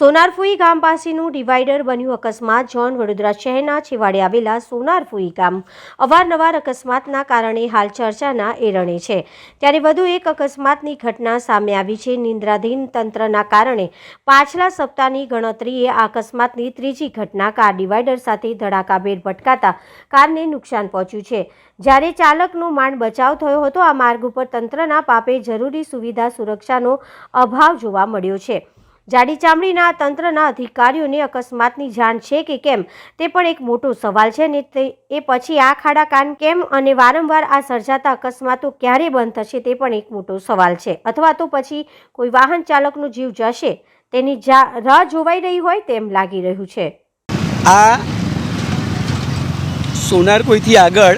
સોનારફુઈ ગામ પાસેનું ડિવાઈડર બન્યું અકસ્માત. જોન વડોદરા શહેરના છેવાડે આવેલા સોનારફુઈ ગામ અવારનવાર અકસ્માતના કારણે હાલ ચર્ચાના એરણે છે. ત્યારે વધુ એક અકસ્માતની ઘટના સામે આવી છે. નિંદ્રાધીન તંત્રના કારણે પાછલા સપ્તાહની ગણતરીએ આ અકસ્માતની ત્રીજી ઘટના કાર ડિવાઈડર સાથે ધડાકાભેર ભટકાતા કારને નુકસાન પહોંચ્યું છે. જ્યારે ચાલકનો માંડ બચાવ થયો હતો, આ માર્ગ ઉપર તંત્રના પાપે જરૂરી સુવિધા સુરક્ષાનો અભાવ જોવા મળ્યો છે. જાડી ચામડીના તંત્રના અધિકારીઓને અકસ્માતની જાણ છે કે કેમ તે પણ એક મોટો સવાલ છે ને તે એ પછી આ ખાડા કાન કેમ અને વારંવાર આ સર્જાતા અકસ્માતો ક્યારે બંધ થશે તે પણ એક મોટો સવાલ છે. અથવા તો પછી કોઈ વાહન ચાલકનો જીવ જશે, તેની જા- રાહ જોવાઈ રહી હોય તેમ લાગી રહ્યું છે. આ સોનાર કોઈથી આગળ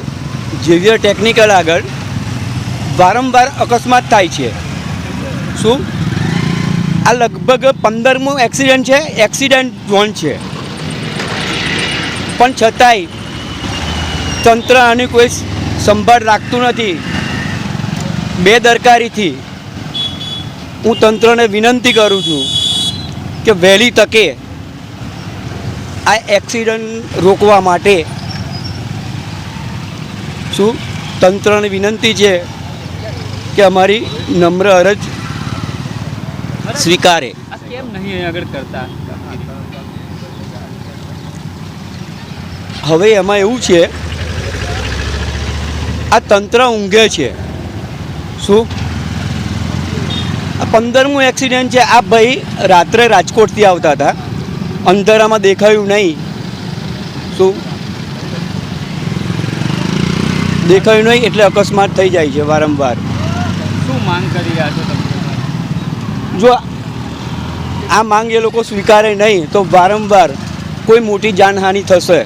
જેવિયર ટેકનિકલ આગળ વારંવાર અકસ્માત થાય છે. શું? આ લગભગ પંદરમું એક્સિડન્ટ છે એક્સિડન્ટ ઝોન છે. પણ છતાંય તંત્ર આની કોઈ સંભાળ રાખતું નથી. બેદરકારીથી હું તંત્રને વિનંતી કરું છું કે વહેલી તકે આ એક્સિડન્ટ રોકવા માટે શું તંત્રને વિનંતી છે કે અમારી નમ્ર અરજ સ્વીકારે. કેમ નહીં આગળ કરતા? હવે એમાં એવું છે આ તંત્ર ઊંઘે છે. શું? આ પંદરમું એક્સિડન્ટ છે. આ ભાઈ રાત્રે રાજકોટથી આવતા હતા. અંધારામાં દેખાયું નહીં. શું? દેખાયું નહીં એટલે અકસ્માત થઈ જાય છે વારંવાર. શું માંગ કરી રહ્યા છો તમે? જો આ માંગ એ લોકો સ્વીકારે નહીં તો વારંવાર કોઈ મોટી જાનહાનિ થશે.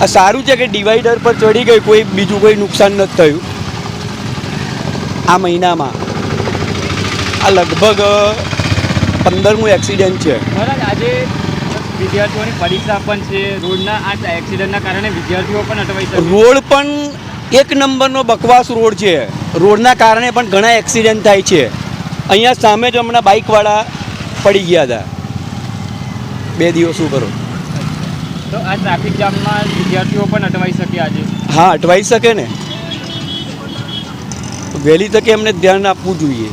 આ સારું છે કે ડિવાઈડર પર ચડી ગઈ કોઈ બીજું કોઈ નુકસાન નથી થયું. આ મહિનામાં. આ લગભગ પંદરમું એક્સિડન્ટ છે. આજે વિદ્યાર્થીઓની પરીક્ષા પણ છે. રોડના આ એક્સિડન્ટના કારણે વિદ્યાર્થીઓ પણ અટવાઈ શકે. રોડ પણ એક નંબરનો બકવાસ રોડ છે. રોડના કારણે પણ ઘણા એક્સિડન્ટ થાય છે. અહીંયા સામે જ હમણાં બાઇકવાળા પડી ગયા હતા. બે દિવસ કરો? તો આ ટ્રાફિક જામમાં વિદ્યાર્થીઓ પણ અટવાઈ શકે આજે. હા અટવાઈ શકે ને. વહેલી તકે એમને ધ્યાન આપવું જોઈએ.